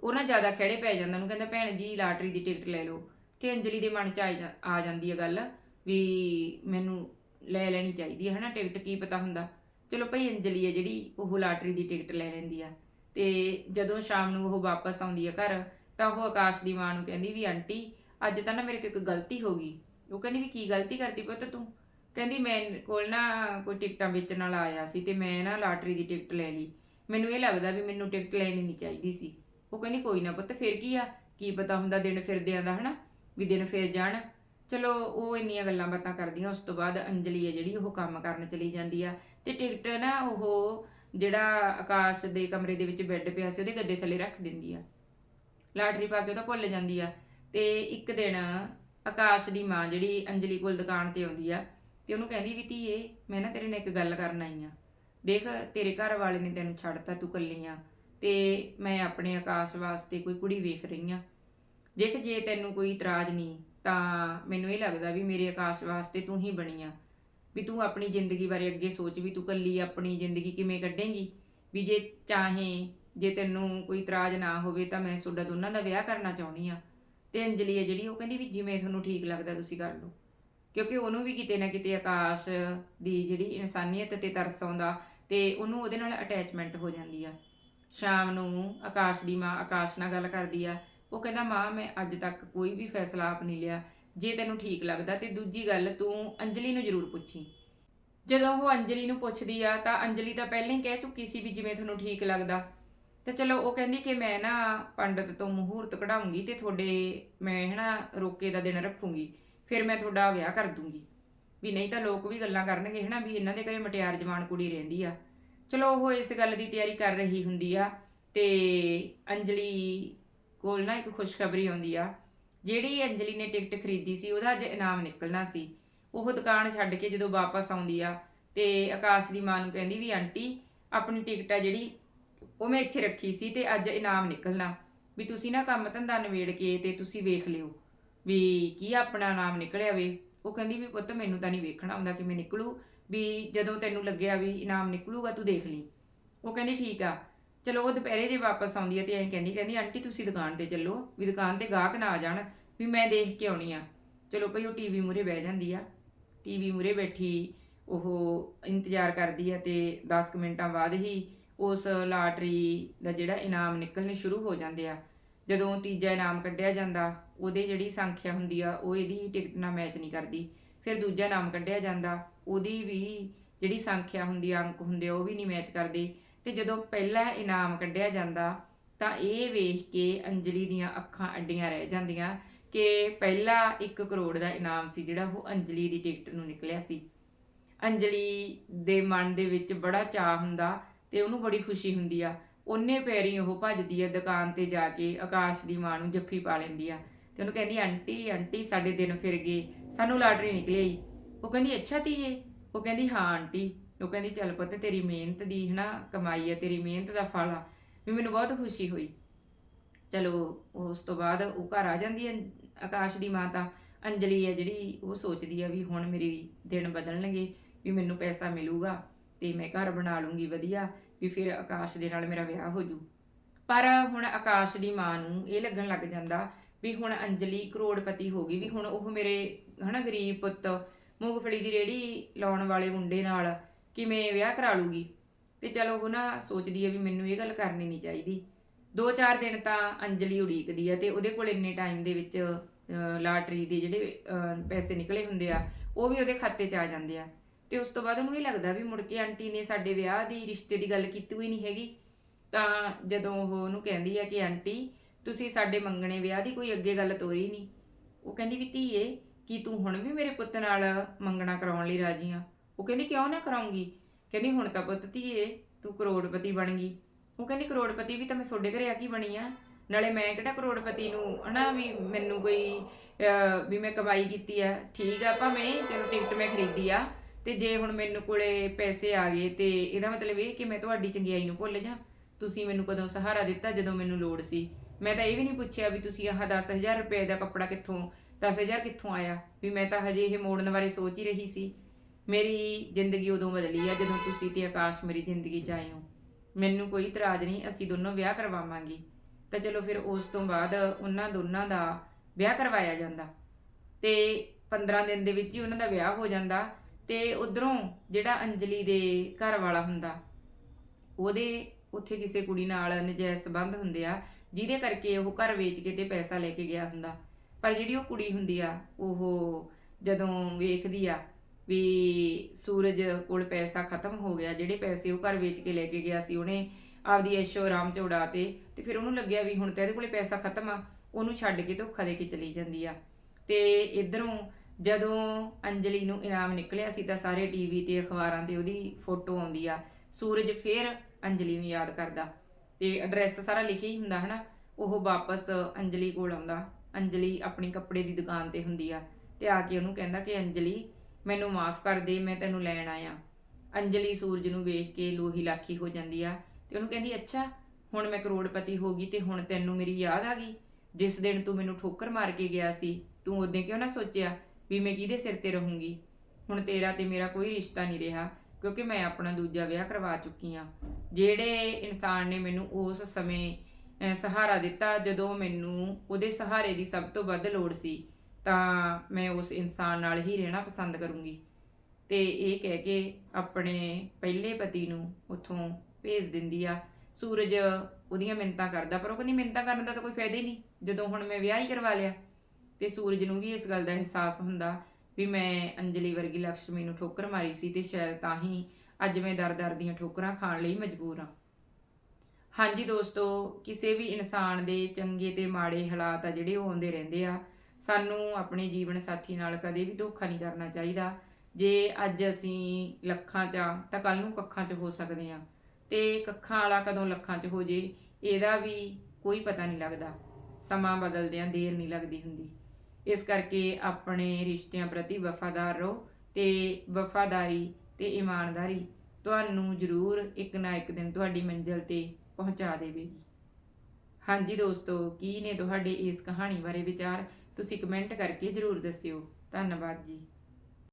Speaker 1: ਉਹ ਨਾ ਜ਼ਿਆਦਾ ਖੜੇ ਪੈ ਜਾਂਦਾ, ਉਹਨੂੰ ਕਹਿੰਦਾ, ਭੈਣ ਜੀ, ਲਾਟਰੀ ਦੀ ਟਿਕਟ ਲੈ ਲਓ। ਤੇ ਅੰਜਲੀ ਦੇ ਮਨ 'ਚ ਆ ਜਾ- ਆ ਜਾਂਦੀ ਹੈ ਗੱਲ ਵੀ ਮੈਨੂੰ ਲੈ ਲੈਣੀ ਚਾਹੀਦੀ ਹੈ ਹਨਾ, ਟਿਕਟ ਕੀ ਪਤਾ ਹੁੰਦਾ। ਚਲੋ ਭਈ ਅੰਜਲੀ ਹੈ ਜਿਹੜੀ, ਉਹ ਲਾਟਰੀ ਦੀ ਟਿਕਟ ਲੈ ਲੈਂਦੀ ਆ। ਤੇ ਜਦੋਂ ਸ਼ਾਮ ਨੂੰ ਉਹ ਵਾਪਸ ਆਉਂਦੀ ਆ ਘਰ, ਤਾਂ ਉਹ ਆਕਾਸ਼ ਦੀ ਮਾਂ ਨੂੰ ਕਹਿੰਦੀ ਵੀ, ਆਂਟੀ, ਅੱਜ ਤਾਂ ਨਾ ਮੇਰੇ ਤੋਂ ਇੱਕ ਗਲਤੀ ਹੋ ਗਈ। ਉਹ ਕਹਿੰਦੀ, ਵੀ ਕੀ ਗਲਤੀ ਕਰਤੀ ਪੁੱਤ ਤੂੰ? ਕਹਿੰਦੀ, ਮੈਂ ਕੋਲ ਨਾ ਕੋਈ ਟਿਕਟਾਂ ਵੇਚਣ ਵਾਲਾ ਆਇਆ ਸੀ ਤੇ ਮੈਂ ਨਾ ਲਾਟਰੀ ਦੀ ਟਿਕਟ ਲੈ ਲਈ। ਮੈਨੂੰ ਇਹ ਲੱਗਦਾ ਵੀ ਮੈਨੂੰ ਟਿਕਟ ਲੈਣੀ ਨਹੀਂ ਚਾਹੀਦੀ ਸੀ। ਉਹ ਕਹਿੰਦੀ, ਕੋਈ ਨਾ ਪੁੱਤ, ਫਿਰ ਕੀ ਆ? ਕੀ ਪਤਾ ਹੁੰਦਾ ਦਿਨ ਫਿਰਦਿਆਂ ਦਾ, ਹਨਾ? ਵੀ ਦਿਨ ਫਿਰ ਜਾਣ। ਚਲੋ ਉਹ ਇੰਨੀਆਂ ਗੱਲਾਂ ਬਾਤਾਂ ਕਰਦੀਆਂ, ਉਸ ਤੋਂ ਬਾਅਦ ਅੰਜਲੀ ਹੈ ਜਿਹੜੀ ਉਹ ਕੰਮ ਕਰਨ ਚਲੀ ਜਾਂਦੀ ਆ ਤੇ ਟਿਕਟ ਨਾ ਉਹ ਜਿਹੜਾ ਆਕਾਸ਼ ਦੇ ਕਮਰੇ ਦੇ ਵਿੱਚ ਬੈੱਡ ਪਿਆ ਸੀ, ਉਹਦੇ ਗੱਦੇ ਥੱਲੇ ਰੱਖ ਦਿੰਦੀ ਆ। ਲਾਟਰੀ ਪਾ ਕੇ ਉਹ ਤਾਂ ਭੁੱਲ ਜਾਂਦੀ ਆ। ਤੇ ਇੱਕ ਦਿਨ ਆਕਾਸ਼ ਦੀ ਮਾਂ ਜਿਹੜੀ ਅੰਜਲੀ ਕੋਲ ਦੁਕਾਨ ਤੇ ਆਉਂਦੀ ਆ ਤੇ ਉਹਨੂੰ ਕਹਿੰਦੀ ਵੀ ਧੀਏ, ਮੈਂ ਨਾ ਤੇਰੇ ਨਾਲ ਇੱਕ ਗੱਲ ਕਰਨ ਆਈ ਆ। ਦੇਖ, ਤੇਰੇ ਘਰ ਵਾਲੇ ਨੇ ਤੈਨੂੰ ਛੱਡਤਾ, ਤੂੰ ਕੱਲੀ ਆ ਤੇ ਮੈਂ ਆਪਣੇ ਆਕਾਸ਼ ਵਾਸਤੇ ਕੋਈ ਕੁੜੀ ਵੇਖ ਰਹੀ ਆ। ਦੇਖ, ਜੇ ਤੈਨੂੰ ਕੋਈ ਇਤਰਾਜ਼ ਨਹੀਂ ਤਾਂ ਮੈਨੂੰ ਇਹ ਲੱਗਦਾ ਵੀ ਮੇਰੇ ਆਕਾਸ਼ ਵਾਸਤੇ ਤੂੰ ਹੀ ਬਣੀ ਆ। ਵੀ ਤੂੰ ਆਪਣੀ ਜ਼ਿੰਦਗੀ ਬਾਰੇ ਅੱਗੇ ਸੋਚ, ਵੀ ਤੂੰ ਕੱਲੀ ਆਪਣੀ ਜ਼ਿੰਦਗੀ ਕਿਵੇਂ ਕੱਢੇਂਗੀ? ਵੀ ਜੇ ਚਾਹੇ, ਜੇ ਤੈਨੂੰ ਕੋਈ ਇਤਰਾਜ਼ ਨਾ ਹੋਵੇ ਤਾਂ ਮੈਂ ਤੁਹਾਡਾ ਦੋਨਾਂ ਦਾ ਵਿਆਹ ਕਰਨਾ ਚਾਹੁੰਦੀ ਆ। ਤੇ ਅੰਜਲੀ ਹੈ ਜਿਹੜੀ, ਉਹ ਕਹਿੰਦੀ ਵੀ ਜਿਵੇਂ ਤੁਹਾਨੂੰ ਠੀਕ ਲੱਗਦਾ ਤੁਸੀਂ ਕਰ ਲਓ। ਕਿਉਂਕਿ ਉਹਨੂੰ ਵੀ ਕਿਤੇ ਨਾ ਕਿਤੇ ਆਕਾਸ਼ ਦੀ ਜਿਹੜੀ ਇਨਸਾਨੀਅਤ ਤੇ ਤਰਸ ਆਉਂਦਾ ਤੇ ਉਹਨੂੰ ਉਹਦੇ ਨਾਲ ਅਟੈਚਮੈਂਟ ਹੋ ਜਾਂਦੀ ਆ। ਸ਼ਾਮ ਨੂੰ ਆਕਾਸ਼ ਦੀ ਮਾਂ ਆਕਾਸ਼ ਨਾਲ ਗੱਲ ਕਰਦੀ ਆ ਉਹ ਕਹਿੰਦਾ, ਮਾਂ, ਮੈਂ ਅੱਜ ਤੱਕ ਕੋਈ ਵੀ ਫੈਸਲਾ ਆਪ ਨਹੀਂ ਲਿਆ। ਜੇ ਤੈਨੂੰ ਠੀਕ ਲੱਗਦਾ ਤੇ ਦੂਜੀ ਗੱਲ ਤੂੰ ਅੰਜਲੀ ਨੂੰ ਜ਼ਰੂਰ ਪੁੱਛੀ। ਜਦੋਂ ਉਹ ਅੰਜਲੀ ਨੂੰ ਪੁੱਛਦੀ ਆ, ਤਾਂ ਅੰਜਲੀ ਤਾਂ ਪਹਿਲਾਂ ਹੀ ਕਹਿ ਚੁੱਕੀ ਸੀ ਵੀ ਜਿਵੇਂ ਤੁਹਾਨੂੰ ਠੀਕ ਲੱਗਦਾ। ਤੇ ਚਲੋ, ਉਹ ਕਹਿੰਦੀ ਕਿ ਮੈਂ ਨਾ ਪੰਡਤ ਤੋਂ ਮਹੂਰਤ ਕਢਾਉਂਗੀ ਤੇ ਤੁਹਾਡੇ, ਮੈਂ ਹਨਾ ਰੋਕੇ ਦਾ ਦਿਨ ਰੱਖੂੰਗੀ। ਫਿਰ ਮੈਂ ਤੁਹਾਡਾ ਵਿਆਹ ਕਰ ਦੂੰਗੀ। ਵੀ ਨਹੀਂ ਤਾਂ ਲੋਕ ਵੀ ਗੱਲਾਂ ਕਰਨਗੇ ਹਨਾ ਵੀ ਇਹਨਾਂ ਦੇ ਘਰੇ ਮਟਿਆਰ ਜਵਾਨ ਕੁੜੀ ਰਹਿੰਦੀ ਆ। ਚਲੋ, ਉਹ ਇਸ ਗੱਲ ਦੀ ਤਿਆਰੀ ਕਰ ਰਹੀ ਹੁੰਦੀ ਆ ਤੇ ਅੰਜਲੀ ਕੋਲ ਨਾ ਇੱਕ ਖੁਸ਼ਖਬਰੀ ਆਉਂਦੀ ਆ, ਜਿਹੜੀ ਅੰਜਲੀ ਨੇ ਟਿਕਟ ਖਰੀਦੀ ਸੀ, ਉਹਦਾ ਅੱਜ ਇਨਾਮ ਨਿਕਲਣਾ ਸੀ। ਉਹ ਦੁਕਾਨ ਛੱਡ ਕੇ ਜਦੋਂ ਵਾਪਸ ਆਉਂਦੀ ਆ, ਤੇ ਆਕਾਸ਼ ਦੀ ਮਾਂ ਨੂੰ ਕਹਿੰਦੀ ਵੀ, ਆਂਟੀ, ਆਪਣੀ ਟਿਕਟ ਆ ਜਿਹੜੀ, ਉਹ ਮੈਂ ਇੱਥੇ ਰੱਖੀ ਸੀ ਤੇ ਅੱਜ ਇਨਾਮ ਨਿਕਲਣਾ। ਵੀ ਤੁਸੀਂ ਨਾ ਕੰਮ ਧੰਦਾ ਨਿਬੇੜ ਕੇ ਤੇ ਤੁਸੀਂ ਵੇਖ ਲਿਓ ਵੀ ਕੀ ਆਪਣਾ ਨਾਮ ਨਿਕਲਿਆ ਵੇ। ਉਹ ਕਹਿੰਦੀ ਵੀ, ਪੁੱਤ, ਮੈਨੂੰ ਤਾਂ ਨਹੀਂ ਵੇਖਣਾ ਹੁੰਦਾ ਮੈਂ ਨਿਕਲੂ। ਵੀ ਜਦੋਂ ਤੈਨੂੰ ਲੱਗਿਆ ਵੀ ਇਨਾਮ ਨਿਕਲੂਗਾ, ਤੂੰ ਦੇਖ ਲਈ। ਉਹ ਕਹਿੰਦੀ, ਠੀਕ ਆ ਚਲੋ ਉਹ ਦੁਪਹਿਰੇ ਜੇ ਵਾਪਸ ਆਉਂਦੀ ਹੈ ਤੇ ਐਂ ਕਹਿੰਦੀ ਕਹਿੰਦੀ, ਆਂਟੀ, ਤੁਸੀਂ ਦੁਕਾਨ ਤੇ ਚੱਲੋ। ਵੀ ਦੁਕਾਨ ਤੇ ਗਾਹਕ ਨਾ ਆ ਜਾਣ, ਵੀ ਮੈਂ ਦੇਖ ਕੇ ਆਉਣੀ ਆ। ਚਲੋ ਭਈ ਉਹ ਟੀਵੀ ਮੂਰੇ ਬਹਿ ਜਾਂਦੀ ਆ। ਟੀਵੀ ਮੂਰੇ ਬੈਠੀ ਉਹ ਇੰਤਜ਼ਾਰ ਕਰਦੀ ਆ ਤੇ 10 ਕੁ ਮਿੰਟਾਂ ਬਾਅਦ ਹੀ ਉਸ ਲਾਟਰੀ ਦਾ ਜਿਹੜਾ ਇਨਾਮ ਨਿਕਲਣੇ ਸ਼ੁਰੂ ਹੋ ਜਾਂਦੇ ਆ। ਜਦੋਂ ਤੀਜਾ ਇਨਾਮ ਕੱਢਿਆ ਜਾਂਦਾ, ਉਹਦੇ ਜਿਹੜੀ ਸੰਖਿਆ ਹੁੰਦੀ ਆ, ਉਹ ਇਹਦੀ ਟਿਕਟ ਨਾਲ ਮੈਚ ਨਹੀਂ ਕਰਦੀ। ਫਿਰ ਦੂਜਾ ਇਨਾਮ ਕੱਢਿਆ ਜਾਂਦਾ, ਉਹਦੀ ਵੀ ਜਿਹੜੀ ਸੰਖਿਆ ਹੁੰਦੀ ਆ, ਅੰਕ ਹੁੰਦੇ ਆ, ਉਹ ਵੀ ਨਹੀਂ ਮੈਚ ਕਰਦੇ। ਤੇ ਜਦੋਂ ਪਹਿਲਾ ਇਨਾਮ ਕੱਢਿਆ ਜਾਂਦਾ, ਤਾਂ ਇਹ ਵੇਖ ਕੇ ਅੰਜਲੀ ਦੀਆਂ ਅੱਖਾਂ ਅੱਡੀਆਂ ਰਹਿ ਜਾਂਦੀਆਂ ਕਿ ਪਹਿਲਾ 1 ਕਰੋੜ ਦਾ ਇਨਾਮ ਸੀ ਜਿਹੜਾ ਉਹ ਅੰਜਲੀ ਦੀ ਟਿਕਟ ਨੂੰ ਨਿਕਲਿਆ ਸੀ। ਅੰਜਲੀ ਦੇ ਮਨ ਦੇ ਵਿੱਚ ਬੜਾ ਚਾਹ ਹੁੰਦਾ ਤੇ ਉਹਨੂੰ ਬੜੀ ਖੁਸ਼ੀ ਹੁੰਦੀ ਆ। ਉਹਨੇ ਪੈਰੀ ਉਹ ਭੱਜਦੀ ਆ ਦੁਕਾਨ ਤੇ ਜਾ ਕੇ ਆਕਾਸ਼ ਦੀ ਮਾਂ ਨੂੰ ਜੱਫੀ ਪਾ ਲੈਂਦੀ ਆ ਤੇ ਉਹਨੂੰ ਕਹਿੰਦੀ, ਆਂਟੀ ਆਂਟੀ, ਸਾਡੇ ਦਿਨ ਫਿਰ ਗਏ। ਸਾਨੂੰ ਲਾਟਰੀ ਨਿਕਲੀ ਉਹ ਕਹਿੰਦੀ, ਅੱਛਾ ਧੀਏ। ਉਹ ਕਹਿੰਦੀ, ਹਾਂ, ਆਂਟੀ। ਉਹ ਕਹਿੰਦੀ ਚੱਲ ਪੁੱਤ, ਤੇਰੀ ਮਿਹਨਤ ਦੀ ਹਨਾ, ਕਮਾਈ ਹੈ ਤੇਰੀ ਮਿਹਨਤ ਦਾ ਫਲ ਆ, ਵੀ ਮੈਨੂੰ ਬਹੁਤ ਖੁਸ਼ੀ ਹੋਈ। ਚਲੋ, ਉਸ ਤੋਂ ਬਾਅਦ ਉਹ ਘਰ ਆ ਜਾਂਦੀ ਹੈ ਆਕਾਸ਼ ਦੀ ਮਾਂ ਤਾਂ ਅੰਜਲੀ ਹੈ ਜਿਹੜੀ, ਉਹ ਸੋਚਦੀ ਆ ਵੀ ਹੁਣ ਮੇਰੀ ਦਿਨ ਬਦਲਣਗੇ, ਵੀ ਮੈਨੂੰ ਪੈਸਾ ਮਿਲੂਗਾ, ਤੇ ਮੈਂ ਘਰ ਬਣਾ ਲੂੰਗੀ ਵਧੀਆ, ਵੀ ਫਿਰ ਆਕਾਸ਼ ਦੇ ਨਾਲ ਮੇਰਾ ਵਿਆਹ ਹੋ ਜੂ। ਪਰ ਹੁਣ ਆਕਾਸ਼ ਦੀ ਮਾਂ ਨੂੰ ਇਹ ਲੱਗਣ ਲੱਗ ਜਾਂਦਾ ਵੀ ਹੁਣ ਅੰਜਲੀ ਕਰੋੜਪਤੀ ਹੋ ਗਈ, ਵੀ ਹੁਣ ਉਹ ਮੇਰੇ ਹਨਾ, ਗਰੀਬ ਪੁੱਤ, ਮੂੰਗਫਲੀ ਦੀ ਰੇੜੀ ਲਾਉਣ ਵਾਲੇ ਮੁੰਡੇ ਨਾਲ ਕਿਵੇਂ ਵਿਆਹ ਕਰਾ ਲੂਗੀ? ਤੇ ਚਲੋ ਉਹ ਨਾ ਸੋਚਦੀ ਹੈ ਵੀ ਮੈਨੂੰ ਇਹ ਗੱਲ ਕਰਨੀ ਨਹੀਂ ਚਾਹੀਦੀ। ਦੋ ਚਾਰ ਦਿਨ ਤਾਂ ਅੰਜਲੀ ਉਡੀਕਦੀ ਆ ਤੇ ਉਹਦੇ ਕੋਲ ਇੰਨੇ ਟਾਈਮ ਦੇ ਵਿੱਚ ਲਾਟਰੀ ਦੇ ਜਿਹੜੇ ਪੈਸੇ ਨਿਕਲੇ ਹੁੰਦੇ ਆ, ਉਹ ਵੀ ਉਹਦੇ ਖਾਤੇ 'ਚ ਆ ਜਾਂਦੇ ਆ। ਤੇ ਉਸ ਤੋਂ ਬਾਅਦ ਉਹਨੂੰ ਇਹ ਲੱਗਦਾ ਵੀ ਮੁੜ ਕੇ ਆਂਟੀ ਨੇ ਸਾਡੇ ਵਿਆਹ ਦੀ ਰਿਸ਼ਤੇ ਦੀ ਗੱਲ ਕੀਤੀ ਹੀ ਨਹੀਂ ਹੈਗੀ। ਤਾਂ ਜਦੋਂ ਉਹ ਉਹਨੂੰ ਕਹਿੰਦੀ ਆ ਕਿ ਆਂਟੀ, ਤੁਸੀਂ ਸਾਡੇ ਮੰਗਣੇ ਵਿਆਹ ਦੀ ਕੋਈ ਅੱਗੇ ਗੱਲ ਤੋਰੀ ਨਹੀਂ। ਉਹ ਕਹਿੰਦੀ ਵੀ ਧੀਏ, ਕੀ ਤੂੰ ਹੁਣ ਵੀ ਮੇਰੇ ਪੁੱਤ ਨਾਲ ਮੰਗਣਾ ਕਰਾਉਣ ਲਈ ਰਾਜੀ ਆ? ਉਹ ਕਹਿੰਦੀ, ਕਿਉਂ ਨਾ ਕਰਾਉਂਗੀ? ਕਹਿੰਦੀ, ਹੁਣ ਤਾਂ ਪੁੱਤ ਧੀਏ, ਤੂੰ ਕਰੋੜਪਤੀ ਬਣ ਗਈ। ਉਹ ਕਹਿੰਦੀ, ਕਰੋੜਪਤੀ ਵੀ ਤਾਂ ਮੈਂ ਤੁਹਾਡੇ ਘਰੇ ਆ ਕੀ ਬਣੀ ਆ। ਨਾਲੇ ਮੈਂ ਕਿਹੜਾ ਕਰੋੜਪਤੀ ਨੂੰ, ਹਨਾ, ਵੀ ਮੈਨੂੰ ਕੋਈ ਵੀ ਮੈਂ ਕਮਾਈ ਕੀਤੀ ਆ। ਠੀਕ ਆ, ਭਾਵੇਂ ਤੈਨੂੰ ਟਿਕਟ ਮੈਂ ਖਰੀਦੀ ਆ, ਤੇ ਜੇ ਹੁਣ ਮੈਨੂੰ ਕੋਲੇ ਪੈਸੇ ਆ ਗਏ, ਤੇ ਇਹਦਾ ਮਤਲਬ ਇਹ ਕਿ ਮੈਂ ਤੁਹਾਡੀ ਚੰਗਿਆਈ ਨੂੰ ਭੁੱਲ ਜਾ। ਤੁਸੀਂ ਮੈਨੂੰ ਕਦੋਂ ਸਹਾਰਾ ਦਿੱਤਾ, ਜਦੋਂ ਮੈਨੂੰ ਲੋੜ ਸੀ? ਮੈਂ ਤਾਂ ਇਹ ਵੀ ਨਹੀਂ ਪੁੱਛਿਆ ਵੀ ਤੁਸੀਂ ਆਹ 10000 ਰੁਪਏ ਦਾ ਕੱਪੜਾ ਕਿੱਥੋਂ 10000 ਕਿੱਥੋਂ ਆਇਆ? ਵੀ ਮੈਂ ਤਾਂ ਹਜੇ ਇਹ ਮੋੜਨ ਬਾਰੇ ਸੋਚ ਹੀ ਰਹੀ ਸੀ। ਮੇਰੀ ਜ਼ਿੰਦਗੀ ਉਦੋਂ ਬਦਲੀ ਆ ਜਦੋਂ ਤੁਸੀਂ ਤੇ ਆਕਾਸ਼ ਮੇਰੀ ਜ਼ਿੰਦਗੀ 'ਚ ਆਏ ਹੋ। ਮੈਨੂੰ ਕੋਈ ਇਤਰਾਜ਼ ਨਹੀਂ, ਅਸੀਂ ਦੋਨੋਂ ਵਿਆਹ ਕਰਵਾਵਾਂਗੇ। ਤਾਂ ਚਲੋ ਫਿਰ ਉਸ ਤੋਂ ਬਾਅਦ ਉਹਨਾਂ ਦੋਨਾਂ ਦਾ ਵਿਆਹ ਕਰਵਾਇਆ ਜਾਂਦਾ। ਤੇ 15 ਦਿਨ ਦੇ ਵਿੱਚ ਹੀ ਉਹਨਾਂ ਦਾ ਵਿਆਹ ਹੋ ਜਾਂਦਾ ਤੇ ਉਧਰੋਂ ਜਿਹੜਾ ਅੰਜਲੀ ਦੇ ਘਰ ਵਾਲਾ ਹੁੰਦਾ, ਉਹਦੇ ਉੱਥੇ ਕਿਸੇ ਕੁੜੀ ਨਾਲ ਨਜਾਇਜ਼ ਸੰਬੰਧ ਹੁੰਦੇ ਆ, ਜਿਹਦੇ ਕਰਕੇ ਉਹ ਘਰ ਵੇਚ ਕੇ ਤੇ ਪੈਸਾ ਲੈ ਕੇ ਗਿਆ ਹੁੰਦਾ। ਪਰ ਜਿਹੜੀ ਉਹ ਕੁੜੀ ਹੁੰਦੀ ਆ, ਉਹ ਜਦੋਂ ਵੇਖਦੀ ਆ ਵੀ ਸੂਰਜ ਕੋਲ ਪੈਸਾ ਖਤਮ ਹੋ ਗਿਆ, ਜਿਹੜੇ ਪੈਸੇ ਉਹ ਘਰ ਵੇਚ ਕੇ ਲੈ ਕੇ ਗਿਆ ਸੀ, ਉਹਨੇ ਆਪਦੀ ਐਸ਼ੋ ਆਰਾਮ ਚ ਉਡਾਤੇ ਤੇ ਫਿਰ ਉਹਨੂੰ ਲੱਗਿਆ ਵੀ ਹੁਣ ਤਾਂ ਇਹਦੇ ਕੋਲੇ ਪੈਸਾ ਖਤਮ ਆ, ਉਹਨੂੰ ਛੱਡ ਕੇ ਧੋਖਾ ਦੇ ਕੇ ਚਲੀ ਜਾਂਦੀ ਆ। ਤੇ ਇਧਰੋਂ ਜਦੋਂ ਅੰਜਲੀ ਨੂੰ ਇਨਾਮ ਨਿਕਲਿਆ ਸੀ ਤਾਂ ਸਾਰੇ ਟੀਵੀ ਤੇ ਅਖਬਾਰਾਂ ਤੇ ਉਹਦੀ ਫੋਟੋ ਆਉਂਦੀ ਆ, ਸੂਰਜ ਫੇਰ ਅੰਜਲੀ ਨੂੰ ਯਾਦ ਕਰਦਾ। ਤੇ ਐਡਰੈਸ ਸਾਰਾ ਲਿਖਿਆ ਹੀ ਹੁੰਦਾ, ਹਨਾ? ਉਹ ਵਾਪਸ ਅੰਜਲੀ ਕੋਲ ਆਉਂਦਾ, ਅੰਜਲੀ ਆਪਣੀ ਕੱਪੜੇ ਦੀ ਦੁਕਾਨ ਤੇ ਹੁੰਦੀ ਆ, ਤੇ ਆ ਕੇ ਉਹਨੂੰ ਕਹਿੰਦਾ ਕਿ ਅੰਜਲੀ ਮੈਨੂੰ ਮਾਫ ਕਰ ਦੇ, ਮੈਂ ਤੈਨੂੰ ਲੈਣ ਆਇਆ। ਅੰਜਲੀ ਸੂਰਜ ਨੂੰ ਵੇਖ ਕੇ ਲੋਹੀ ਲਾਖੀ ਹੋ ਜਾਂਦੀ ਆ ਤੇ ਉਹਨੂੰ ਕਹਿੰਦੀ, ਅੱਛਾ, ਹੁਣ ਮੈਂ ਕਰੋੜਪਤੀ ਹੋ ਗਈ ਤੇ ਹੁਣ ਤੈਨੂੰ ਮੇਰੀ ਯਾਦ ਆ ਗਈ। ਜਿਸ ਦਿਨ ਤੂੰ ਮੈਨੂੰ ਠੋਕਰ ਮਾਰ ਕੇ ਗਿਆ ਸੀ, ਤੂੰ ਉਦੋਂ ਕਿਉਂ ਨਾ ਸੋਚਿਆ ਵੀ ਮੈਂ ਕਿਹਦੇ ਸਿਰ ਤੇ ਰਹੂੰਗੀ? ਹੁਣ ਤੇਰਾ ਤੇ ਮੇਰਾ ਕੋਈ ਰਿਸ਼ਤਾ ਨਹੀਂ ਰਿਹਾ, ਕਿਉਂਕਿ ਮੈਂ ਆਪਣਾ ਦੂਜਾ ਵਿਆਹ ਕਰਵਾ ਚੁੱਕੀ ਆ। ਜਿਹੜੇ ਇਨਸਾਨ ਨੇ ਮੈਨੂੰ ਉਸ ਸਮੇਂ ਸਹਾਰਾ ਦਿੱਤਾ, ਜਦੋਂ ਮੈਨੂੰ ਉਹਦੇ ਸਹਾਰੇ ਦੀ ਸਭ ਤੋਂ ਵੱਧ ਲੋੜ ਸੀ। ਤਾਂ ਮੈਂ ਉਸ ਇਨਸਾਨ ਨਾਲ ਹੀ ਰਹਿਣਾ ਪਸੰਦ ਕਰੂੰਗੀ। ਤੇ ਇਹ ਕਹਿ ਕੇ ਆਪਣੇ ਪਹਿਲੇ ਪਤੀ ਨੂੰ ਉੱਥੋਂ ਭੇਜ ਦਿੰਦੀ ਆ। ਸੂਰਜ ਉਹਦੀਆਂ ਮਿੰਤਾਂ ਕਰਦਾ, ਪਰ ਉਹ ਕਹਿੰਦੀ ਮਿੰਤਾਂ ਕਰਨ ਦਾ ਤਾਂ ਕੋਈ ਫਾਇਦਾ ਹੀ ਨਹੀਂ। ਜਦੋਂ ਹੁਣ ਮੈਂ ਵਿਆਹ ਹੀ ਕਰਵਾ ਲਿਆ, ਤੇ ਸੂਰਜ ਨੂੰ ਵੀ ਇਸ ਗੱਲ ਦਾ ਅਹਿਸਾਸ ਹੁੰਦਾ ਵੀ ਮੈਂ ਅੰਜਲੀ ਵਰਗੀ ਲక్ష్ਮੀ ਨੂੰ ਠੋਕਰ ਮਾਰੀ ਸੀ ਤੇ ਸ਼ਾਇਦ ਤਾਂ ਹੀ ਅੱਜ ਮੈਂ ਦਰ-ਦਰ ਦੀਆਂ ਠੋਕਰਾਂ ਖਾਣ ਲਈ ਮਜਬੂਰ ਹਾਂ। ਹਾਂਜੀ ਦੋਸਤੋ, ਕਿਸੇ ਵੀ ਇਨਸਾਨ ਦੇ ਚੰਗੇ ਤੇ ਮਾੜੇ ਹਾਲਾਤ ਆ ਜਿਹੜੇ ਉਹ ਆਉਂਦੇ ਰਹਿੰਦੇ ਆ ਸਾਨੂੰ ਆਪਣੇ ਜੀਵਨ ਸਾਥੀ ਨਾਲ ਕਦੇ ਵੀ ਧੋਖਾ ਨਹੀਂ ਕਰਨਾ ਚਾਹੀਦਾ। ਜੇ ਅੱਜ ਅਸੀਂ ਲੱਖਾਂ 'ਚ ਆ, ਤਾਂ ਕੱਲ ਨੂੰ ਕੱਖਾਂ 'ਚ ਹੋ ਸਕਦੇ ਆ। ਤੇ ਕੱਖਾਂ ਵਾਲਾ ਕਦੋਂ ਲੱਖਾਂ 'ਚ ਹੋ ਜੇ, ਇਹਦਾ ਵੀ ਕੋਈ ਪਤਾ ਨਹੀਂ ਲੱਗਦਾ। ਸਮਾਂ ਬਦਲਦਿਆਂ ਦੇਰ ਨਹੀਂ ਲੱਗਦੀ ਹੁੰਦੀ। ਇਸ ਕਰਕੇ ਆਪਣੇ ਰਿਸ਼ਤਿਆਂ ਪ੍ਰਤੀ ਵਫਾਦਾਰ ਰਹੋ ਤੇ ਵਫਾਦਾਰੀ ਤੇ ਇਮਾਨਦਾਰੀ ਤੁਹਾਨੂੰ ਜ਼ਰੂਰ ਇੱਕ ਨਾ ਇੱਕ ਦਿਨ ਤੁਹਾਡੀ ਮੰਜ਼ਿਲ ਤੇ ਪਹੁੰਚਾ ਦੇਵੇਗੀ। ਹਾਂਜੀ ਦੋਸਤੋ, ਕੀ ਨੇ ਤੁਹਾਡੇ ਇਸ ਕਹਾਣੀ ਬਾਰੇ ਵਿਚਾਰ? ਤੁਸੀਂ ਕਮੈਂਟ ਕਰਕੇ ਜ਼ਰੂਰ ਦੱਸਿਓ। ਧੰਨਵਾਦ ਜੀ।